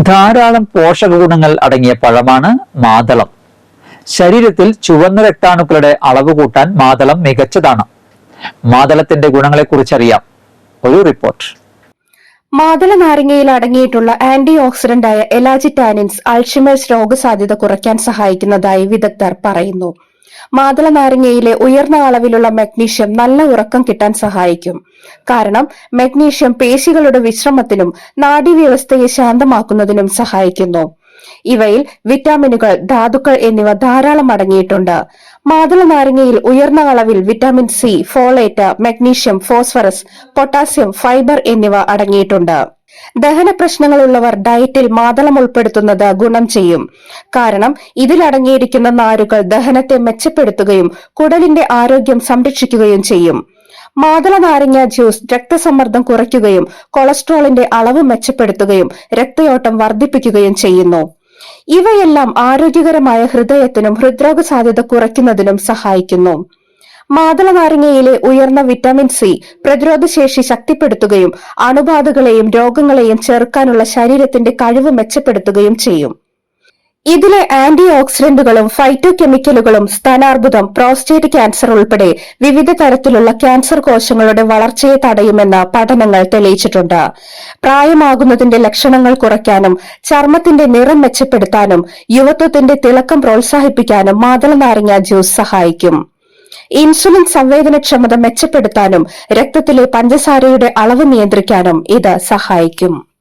ധാരാളം പോഷക ഗുണങ്ങൾ അടങ്ങിയ പഴമാണ് മാതളം. ശരീരത്തിൽ ചുവന്ന രക്താണുക്കളുടെ അളവ് കൂട്ടാൻ മാതളം മികച്ചതാണ്. മാതളത്തിന്റെ ഗുണങ്ങളെക്കുറിച്ചറിയാം ഒരു റിപ്പോർട്ട്. മാതള നാരങ്ങയിൽ അടങ്ങിയിട്ടുള്ള ആന്റി ഓക്സിഡന്റായ എലാജിറ്റാനിൻസ് അൾഷിമേഴ്സ് രോഗസാധ്യത കുറയ്ക്കാൻ സഹായിക്കുന്നതായി വിദഗ്ധർ പറയുന്നു. മാതള നാരങ്ങയിലെ ഉയർന്ന അളവിലുള്ള മഗ്നീഷ്യം നല്ല ഉറക്കം കിട്ടാൻ സഹായിക്കും. കാരണം മഗ്നീഷ്യം പേശികളുടെ വിശ്രമത്തിനും നാഡീവ്യവസ്ഥയെ ശാന്തമാക്കുന്നതിനും സഹായിക്കുന്നു. ഇവയിൽ വിറ്റാമിനുകൾ ധാതുക്കൾ എന്നിവ ധാരാളം അടങ്ങിയിട്ടുണ്ട്. മാതള നാരങ്ങയിൽ ഉയർന്ന അളവിൽ vitamin C folate magnesium phosphorus potassium fibre എന്നിവ അടങ്ങിയിട്ടുണ്ട്. ദഹന പ്രശ്നങ്ങളുള്ളവർ ഡയറ്റിൽ മാതളം ഉൾപ്പെടുത്തുന്നത് ഗുണം ചെയ്യും. കാരണം ഇതിലടങ്ങിയിരിക്കുന്ന നാരുകൾ ദഹനത്തെ മെച്ചപ്പെടുത്തുകയും കുടലിന്റെ ആരോഗ്യം സംരക്ഷിക്കുകയും ചെയ്യും. മാതള നാരങ്ങ ജ്യൂസ് രക്തസമ്മർദ്ദം കുറയ്ക്കുകയും കൊളസ്ട്രോളിന്റെ അളവ് മെച്ചപ്പെടുത്തുകയും രക്തയോട്ടം വർദ്ധിപ്പിക്കുകയും ചെയ്യുന്നു. ഇവയെല്ലാം ആരോഗ്യകരമായ ഹൃദയത്തിനും ഹൃദ്രോഗ സാധ്യത കുറയ്ക്കുന്നതിനും സഹായിക്കുന്നു. മാതള നാരങ്ങയിലെ ഉയർന്ന വിറ്റാമിൻ സി പ്രതിരോധശേഷി ശക്തിപ്പെടുത്തുകയും അണുബാധകളെയും രോഗങ്ങളെയും ചെറുക്കാനുള്ള ശരീരത്തിന്റെ കഴിവ് മെച്ചപ്പെടുത്തുകയും ചെയ്യും. ഇതിലെ ആന്റി ഓക്സിഡന്റുകളും ഫൈറ്റോ കെമിക്കലുകളും പ്രോസ്റ്റേറ്റ് ക്യാൻസർ ഉൾപ്പെടെ വിവിധ തരത്തിലുള്ള ക്യാൻസർ കോശങ്ങളുടെ വളർച്ചയെ തടയുമെന്ന് പഠനങ്ങൾ തെളിയിച്ചിട്ടുണ്ട്. പ്രായമാകുന്നതിന്റെ ലക്ഷണങ്ങൾ കുറയ്ക്കാനും ചർമ്മത്തിന്റെ നിറം മെച്ചപ്പെടുത്താനും യുവത്വത്തിന്റെ തിളക്കം പ്രോത്സാഹിപ്പിക്കാനും മാതള നാരങ്ങ ജ്യൂസ് സഹായിക്കും. ഇൻസുലിൻ സംവേദനക്ഷമത മെച്ചപ്പെടുത്താനും രക്തത്തിലെ പഞ്ചസാരയുടെ അളവ് നിയന്ത്രിക്കാനും ഇത് സഹായിക്കും.